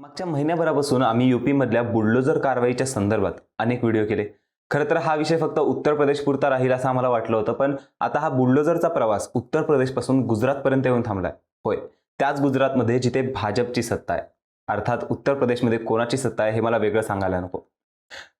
मागच्या महिन्याभरापासून आम्ही युपीमधल्या बुलडोजर कारवाईच्या संदर्भात अनेक व्हिडिओ केले. खरं तर हा विषय फक्त उत्तर प्रदेश पुरता राहील असं आम्हाला वाटलं होतं पण आता हा बुलडोजरचा प्रवास उत्तर प्रदेशपासून गुजरातपर्यंत येऊन थांबलाय. होय त्याच गुजरातमध्ये जिथे भाजपची सत्ता आहे. अर्थात उत्तर प्रदेशमध्ये कोणाची सत्ता आहे हे मला वेगळं सांगायला नको.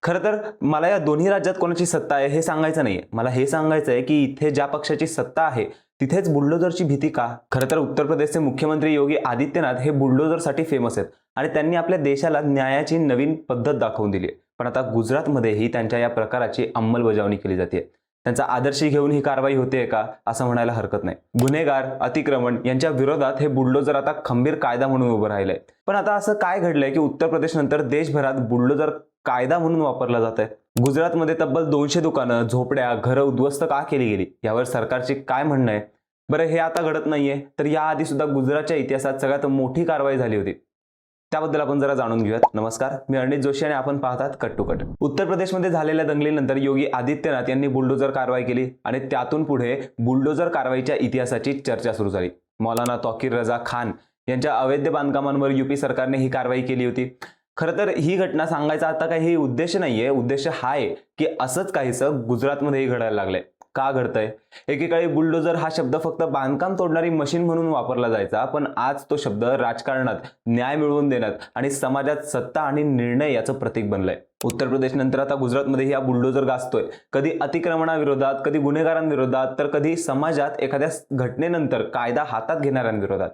खरं तर मला या दोन्ही राज्यात कोणाची सत्ता आहे हे सांगायचं नाही मला हे सांगायचं आहे की इथे ज्या पक्षाची सत्ता आहे तिथेच बुलडोजरची भीती का? खरं तर उत्तर प्रदेशचे मुख्यमंत्री योगी आदित्यनाथ हे बुलडोजरसाठी फेमस आहेत. आणि त्यांनी आपल्या देशाला न्यायाची नवीन पद्धत दाखवून दिली आहे. पण आता गुजरातमध्येही त्यांच्या या प्रकाराची अंमलबजावणी केली जाते. त्यांचा आदर्श घेऊन ही कारवाई होते का असं म्हणायला हरकत नाही. गुन्हेगार अतिक्रमण यांच्या विरोधात हे बुलडोजर आता खंबीर कायदा म्हणून उभं राहिलंय. पण आता असं काय घडलंय की उत्तर प्रदेश नंतर देशभरात बुलडोजर कायदा म्हणून वापरला जात आहे? गुजरातमध्ये तब्बल दोनशे दुकानं झोपड्या घरं उद्ध्वस्त का केली गेली? यावर सरकारचे काय म्हणणं आहे? बरं हे आता घडत नाहीये. तर याआधी सुद्धा गुजरातच्या इतिहासात सगळ्यात मोठी कारवाई झाली होती. त्याबद्दल आपण जरा जाणून घेऊयात. नमस्कार मी अनित जोशी आणि आपण पाहतात कट टू कट उत्तर प्रदेशमध्ये झालेल्या दंगलीनंतर योगी आदित्यनाथ यांनी बुलडोजर कारवाई केली आणि त्यातून पुढे बुलडोजर कारवाईच्या इतिहासाची चर्चा सुरू झाली. मौलाना तौकीर रजा खान यांच्या अवैध बांधकामांवर युपी सरकारने ही कारवाई केली होती. खरं तर ही घटना सांगायचा आता काही उद्देश नाहीये. उद्देश हा आहे की असंच काहीसं गुजरातमध्येही घडायला लागलंय. का घडतंय? एकेकाळी बुलडोजर हा शब्द फक्त बांधकाम तोडणारी मशीन म्हणून वापरला जायचा पण आज तो शब्द राजकारणात न्याय मिळवून देण्यात आणि समाजात सत्ता आणि निर्णय याचं प्रतीक बनलंय. उत्तर प्रदेश नंतर आता गुजरातमध्ये हा बुलडोजर गाजतोय. कधी अतिक्रमणाविरोधात कधी गुन्हेगारांविरोधात तर कधी समाजात एखाद्या घटनेनंतर कायदा हातात घेणाऱ्यांविरोधात.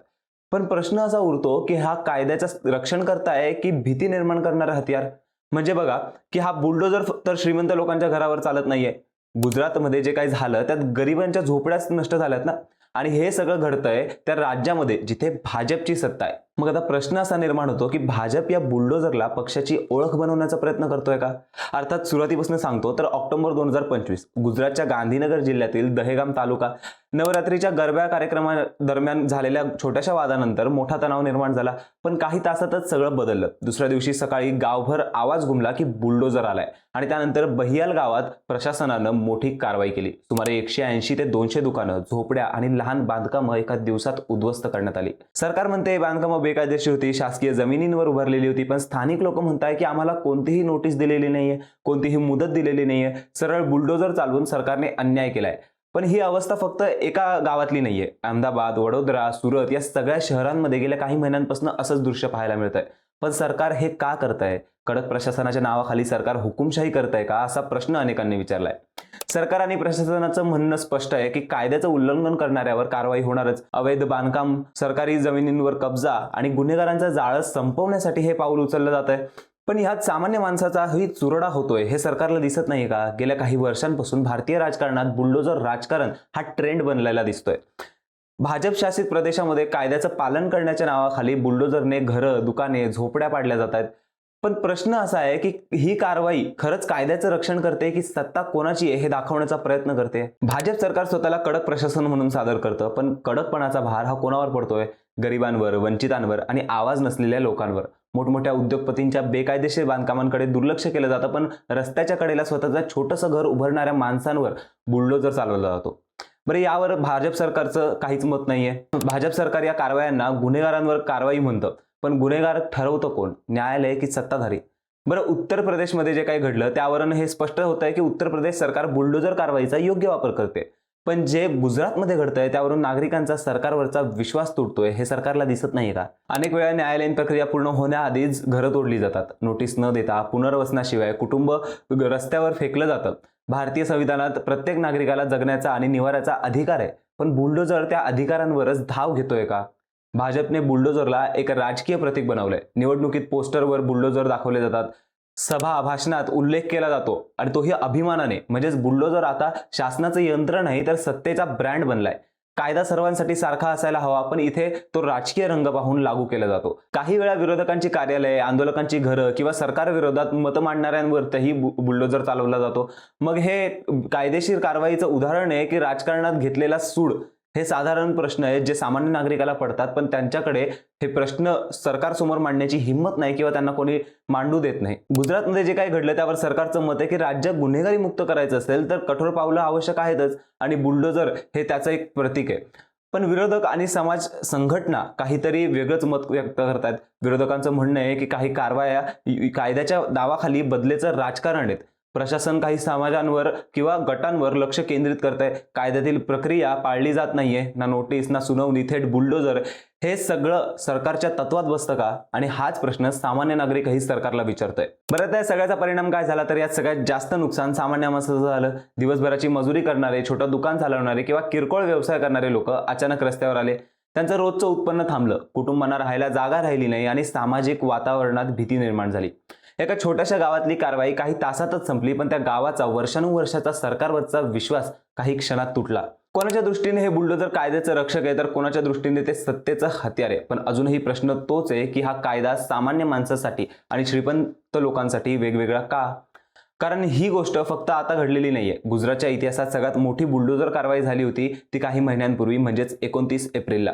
पण प्रश्न असा उरतो की हा कायद्याचं रक्षण करताय की भीती निर्माण करणारा हत्यार म्हणजे बघा की हा बुलडोजर तर श्रीमंत लोकांच्या घरावर चालत नाहीये. गुजरातमध्ये जे काही झालं त्यात गरिबांच्या झोपड्याच नष्ट झाल्यात ना? आणि हे सगळं घडतंय त्या राज्यामध्ये जिथे भाजपची सत्ता आहे. मग आता प्रश्न असा निर्माण होतो की भाजप या बुलडोजरला पक्षाची ओळख बनवण्याचा प्रयत्न करतोय का? अर्थात सुरुवातीपासून सांगतो तर ऑक्टोबर दोन हजार पंचवीस गुजरातच्या गांधीनगर जिल्ह्यातील दहेगाम तालुका नवरात्रीच्या गरब्या कार्यक्रमा दरम्यान झालेल्या छोट्याशा वादानंतर मोठा तणाव निर्माण झाला पण काही तासातच सगळं बदललं. दुसऱ्या दिवशी सकाळी गावभर आवाज घुमला की बुलडोजर आलाय आणि त्यानंतर बहियाल गावात प्रशासनानं मोठी कारवाई केली. सुमारे एकशे ऐंशी ते दोनशे दुकानं झोपड्या आणि लहान बांधकामं एका दिवसात उद्ध्वस्त करण्यात आली. सरकार म्हणते बांधकामं बेकायदेशीर होती शासकीय जमिनींवर उभारलेली होती पण स्थानिक लोक म्हणताय की आम्हाला कोणतीही नोटीस दिलेली नाहीये कोणतीही मुदत दिलेली नाहीये सरळ बुलडोजर चालवून सरकारने अन्याय केलाय. पण ही अवस्था फक्त एका गावातली नाहीये. अहमदाबाद वडोदरा सुरत या सगळ्या शहरांमध्ये गेल्या काही महिन्यांपासून असंच दृश्य पाहायला मिळत आहे पण सरकार हे का करतंय? कडक प्रशासनाच्या नावाखाली सरकार हुकुमशाही करतंय का असा प्रश्न अनेकांनी विचारलाय. सरकार आणि प्रशासनाचं म्हणणं स्पष्ट आहे की कायद्याचं उल्लंघन करणाऱ्यावर कारवाई होणारच. अवैध बांधकाम सरकारी जमिनींवर कब्जा आणि गुन्हेगारांचा जाळ संपवण्यासाठी हे पाऊल उचललं जात आहे पण ह्यात सामान्य माणसाचाही चुरडा होतोय हे सरकारला दिसत नाही का? गेल्या काही वर्षांपासून भारतीय राजकारणात बुलडोजर राजकारण हा ट्रेंड बनलेला दिसतोय. भाजप शासित प्रदेशामध्ये कायद्याचं पालन करण्याच्या नावाखाली बुलडोजरने घरं दुकाने झोपड्या पाडल्या जात आहेत. पण प्रश्न असा आहे की ही कारवाई खरंच कायद्याचं रक्षण करते की सत्ता कोणाची आहे हे दाखवण्याचा प्रयत्न करते? भाजप सरकार स्वतःला कडक प्रशासन म्हणून सादर करतं पण कडकपणाचा भार हा कोणावर पडतोय? गरिबांवर वंचितांवर आणि आवाज नसलेल्या लोकांवर. मोठमोठ्या उद्योगपतींच्या बेकायदेशीर बांधकामांकडे दुर्लक्ष केलं जातं पण रस्त्याच्या कडेला स्वतःचं छोटंसं घर उभारणाऱ्या माणसांवर बुलडोजर चालवला जातो. बरं यावर भाजप सरकारचं काहीच मत नाहीये. भाजप सरकार या कारवायांना गुन्हेगारांवर कारवाई म्हणतं. पण गुन्हेगार ठरवतं कोण? न्यायालय की सत्ताधारी? बरं उत्तर प्रदेशमध्ये जे काही घडलं त्यावरून हे स्पष्ट होत आहे की उत्तर प्रदेश सरकार बुलडोजर कारवाईचा योग्य वापर करते पण जे गुजरातमध्ये घडतंय त्यावरून नागरिकांचा सरकारवरचा विश्वास तुटतोय हे सरकारला दिसत नाही का? अनेक वेळा न्यायालयीन प्रक्रिया पूर्ण होण्याआधीच घरं तोडली जातात. नोटीस न देता पुनर्वसनाशिवाय कुटुंब रस्त्यावर फेकलं जातं. भारतीय संविधानात प्रत्येक नागरिकाला जगण्याचा आणि निवाऱ्याचा अधिकार आहे. पण बुलडोजर त्या अधिकारांवरच धाव घेतोय का? भाजपने बुलडोजरला एक राजकीय प्रतीक बनवलंय. निवडणुकीत पोस्टरवर बुलडोजर दाखवले जातात. सभा भाषणात उल्लेख केला जातो आणि तोही अभिमानाने. म्हणजेच बुलडोजर आता शासनाचं यंत्र नाही तर सत्तेचा ब्रँड बनलाय. कायदा सर्वांसाठी सारखा असायला हवा पण इथे तो राजकीय रंग पाहून लागू केला जातो. काही वेळा विरोधकांची कार्यालय आंदोलकांची घरं किंवा सरकारविरोधात मतं मांडणाऱ्यांवरही बुलडोजर चालवला जातो. मग हे कायदेशीर कारवाईचं उदाहरण आहे की राजकारणात घेतलेला सूड. हे साधारण प्रश्न आहेत जे सामान्य नागरिकाला पडतात पण त्यांच्याकडे हे प्रश्न सरकारसमोर मांडण्याची हिंमत नाही किंवा त्यांना कोणी मांडू देत नाही. गुजरातमध्ये जे काही घडलं त्यावर सरकारचं मत आहे की राज्य गुन्हेगारी मुक्त करायचं असेल तर कठोर पावलं आवश्यक आहेतच आणि बुलडोजर हे त्याचं एक प्रतीक आहे. पण विरोधक आणि समाज संघटना काहीतरी वेगळंच मत व्यक्त करतात. विरोधकांचं म्हणणं आहे की काही कारवाया कायद्याच्या दावाखाली बदलेचं राजकारण आहेत. प्रशासन काही समाजांवर किंवा गटांवर लक्ष केंद्रित करत आहे कायद्यातील प्रक्रिया पाळली जात नाहीये. ना नोटीस ना सुनावणी थेट बुलडोजर हे सगळं सरकारच्या तत्वात बसतं का? आणि हाच प्रश्न सामान्य नागरिकही सरकारला विचारतोय. बरं त्या सगळ्याचा परिणाम काय झाला? तर यात सगळ्यात जास्त नुकसान सामान्य माणसाचं झालं. दिवसभराची मजुरी करणारे छोटं दुकान चालवणारे किंवा किरकोळ व्यवसाय करणारे लोक अचानक रस्त्यावर आले. त्यांचं रोजचं उत्पन्न थांबलं. कुटुंबांना राहायला जागा राहिली नाही आणि सामाजिक वातावरणात भीती निर्माण झाली. एका छोट्याशा गावातली कारवाई काही तासातच संपली पण त्या गावाचा वर्षानुवर्षाचा सरकारवरचा विश्वास काही क्षणात तुटला. कोणाच्या दृष्टीने हे बुलडोजर कायद्याचं रक्षक आहे तर कोणाच्या दृष्टीने ते सत्तेचं हत्यार आहे? पण अजूनही प्रश्न तोच आहे की हा कायदा सामान्य माणसासाठी आणि श्रीपंत लोकांसाठी वेगवेगळा का? कारण ही गोष्ट फक्त आता घडलेली नाहीये. गुजरातच्या इतिहासात सगळ्यात मोठी बुलडोजर कारवाई झाली होती ती काही महिन्यांपूर्वी म्हणजेच एकोणतीस एप्रिलला.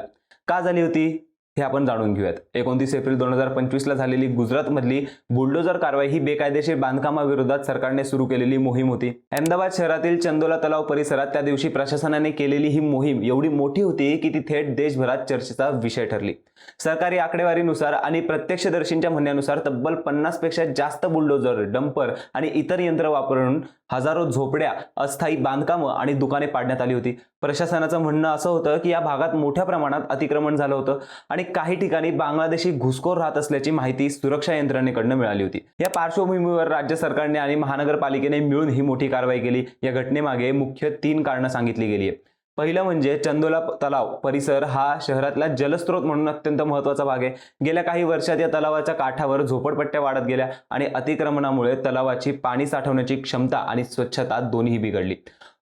का झाली होती? हे आपण जाणून घेऊयात. एकोणतीस एप्रिल दोन हजार पंचवीसला झालेली गुजरातमधली बुलडोजर कारवाई ही बेकायदेशीर बांधकामाविरोधात सरकारने सुरू केलेली मोहीम होती. अहमदाबाद शहरातील चंदोला तलाव परिसरात त्या दिवशी प्रशासनाने केलेली ही मोहीम एवढी मोठी होती की ती थेट देशभरात चर्चेचा विषय ठरली. सरकारी आकडेवारीनुसार आणि प्रत्यक्षदर्शींच्या म्हणण्यानुसार तब्बल पन्नासपेक्षा जास्त बुलडोजर डंपर आणि इतर यंत्र वापरून हजारो झोपड्या अस्थायी बांधकामं आणि दुकाने पाडण्यात आली होती. प्रशासनाचं म्हणणं असं होतं की या भागात मोठ्या प्रमाणात अतिक्रमण झालं होतं आणि काही ठिकाणी बांगलादेशी घुसखोर राहत असल्याची माहिती सुरक्षा यंत्रणेकडनं मिळाली होती. या पार्श्वभूमीवर राज्य सरकारने आणि महानगरपालिकेने मिळून ही मोठी कारवाई केली. या घटनेमागे मुख्य तीन कारणं सांगितली गेली आहे पहिलं म्हणजे चंदोला तलाव परिसर हा शहरातला जलस्रोत म्हणून अत्यंत महत्त्वाचा भाग आहे. गेल्या काही वर्षात या तलावाच्या काठावर झोपडपट्ट्या वाढत गेल्या आणि अतिक्रमणामुळे तलावाची पाणी साठवण्याची क्षमता आणि स्वच्छता दोन्ही बिघडली.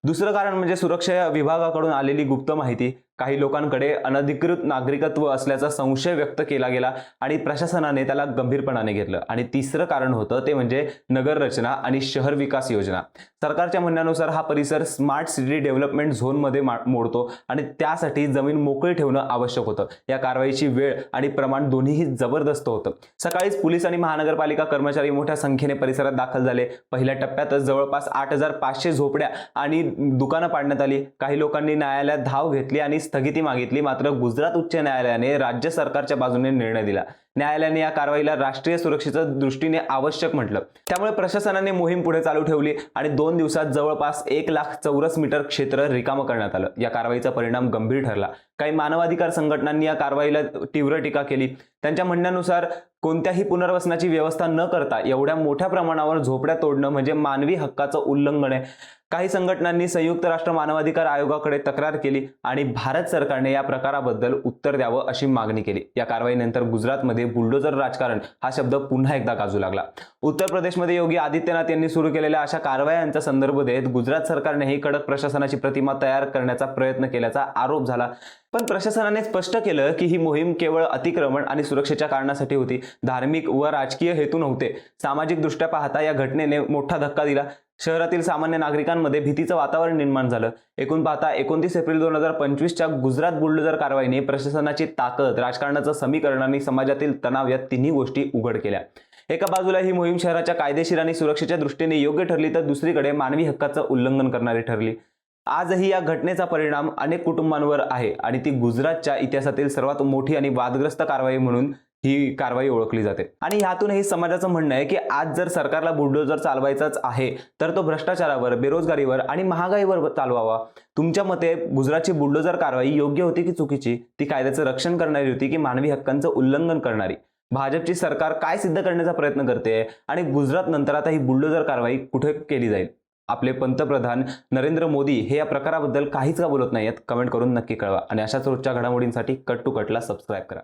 दुसरं कारण म्हणजे सुरक्षा विभागाकडून आलेली गुप्त माहिती. काही लोकांकडे अनधिकृत नागरिकत्व असल्याचा संशय व्यक्त केला गेला आणि प्रशासनाने त्याला गंभीरपणाने घेतलं. आणि तिसरं कारण होतं ते म्हणजे नगर रचना आणि शहर विकास योजना. सरकारच्या म्हणण्यानुसार हा परिसर स्मार्ट सिटी डेव्हलपमेंट झोनमध्ये मा- मोडतो आणि त्यासाठी जमीन मोकळी ठेवणं आवश्यक होतं. या कारवाईची वेळ आणि प्रमाण दोन्हीही जबरदस्त होतं. सकाळीच पोलीस आणि महानगरपालिका कर्मचारी मोठ्या संख्येने परिसरात दाखल झाले. पहिल्या टप्प्यातच जवळपास आठ हजार पाचशे झोपड्या आणि दुकानं पाडण्यात आली. काही लोकांनी न्यायालयात धाव घेतली आणि स्थगिती मागितली मात्र गुजरात उच्च न्यायालयाने राज्य सरकारच्या बाजूने निर्णय दिला. न्यायालयाने या कारवाईला राष्ट्रीय सुरक्षेच्या दृष्टीने आवश्यक म्हटलं. त्यामुळे प्रशासनाने मोहीम पुढे चालू ठेवली आणि दोन दिवसात जवळपास एक लाख चौरस मीटर क्षेत्र रिकामं करण्यात आलं. या कारवाईचा परिणाम गंभीर ठरला. काही मानवाधिकार संघटनांनी या कारवाईला तीव्र टीका केली. त्यांच्या म्हणण्यानुसार कोणत्याही पुनर्वसनाची व्यवस्था न करता एवढ्या मोठ्या प्रमाणावर झोपड्या तोडणं म्हणजे मानवी हक्काचं उल्लंघन आहे. काही संघटनांनी संयुक्त राष्ट्र मानवाधिकार आयोगाकडे तक्रार केली आणि भारत सरकारने या प्रकाराबद्दल उत्तर द्यावं अशी मागणी केली. या कारवाईनंतर गुजरातमध्ये बुलडोजर राजकारण हा शब्द पुन्हा एकदा गाजू लागला. उत्तर प्रदेशमध्ये योगी आदित्यनाथ यांनी सुरू केलेल्या अशा कारवायांचा संदर्भ देत गुजरात सरकारनेही कडक प्रशासनाची प्रतिमा तयार करण्याचा प्रयत्न केल्याचा आरोप झाला. पण प्रशासनाने स्पष्ट केलं की ही मोहीम केवळ अतिक्रमण आणि सुरक्षेच्या कारणासाठी होती. धार्मिक व राजकीय हेतू नव्हते. सामाजिक दृष्ट्या पाहता या घटनेने मोठा धक्का दिला. शहरातील सामान्य नागरिकांमध्ये भीतीचं वातावरण निर्माण झालं. एकूण पाहता एकोणतीस एप्रिल दोन हजार पंचवीसच्या गुजरात बुलडोजर कारवाईने प्रशासनाची ताकद राजकारणाचं समीकरण आणि समाजातील तणाव या तिन्ही गोष्टी उघड केल्या. एका बाजूला ही मोहीम शहराच्या कायदेशीर आणि सुरक्षेच्या दृष्टीने योग्य ठरली तर दुसरीकडे मानवी हक्काचं उल्लंघन करणारी ठरली. आजही या घटनेचा परिणाम अनेक कुटुंबांवर आहे आणि ती गुजरातच्या इतिहासातील सर्वात मोठी आणि वादग्रस्त कारवाई म्हणून ही कारवाई ओळखली जाते. आणि ह्यातूनही समाजाचं म्हणणं आहे की आज जर सरकारला बुलडोजर चालवायचाच आहे तर तो भ्रष्टाचारावर बेरोजगारीवर आणि महागाईवर चालवावा. तुमच्या मते गुजरातची बुलडोजर कारवाई योग्य होती की चुकीची? ती कायद्याचं रक्षण करणारी होती की मानवी हक्कांचं उल्लंघन करणारी? भाजपची सरकार काय सिद्ध करण्याचा प्रयत्न करते आणि गुजरात नंतर आता ही बुलडोजर कारवाई कुठे केली जाईल? आपले पंतप्रधान नरेंद्र मोदी हे या प्रकाराबद्दल काहीच का बोलत आहेत कमेंट करून नक्की कळवा. आणि अशाच रोजच्या घडामोडींसाठी कट टू कटला सबस्क्राईब करा.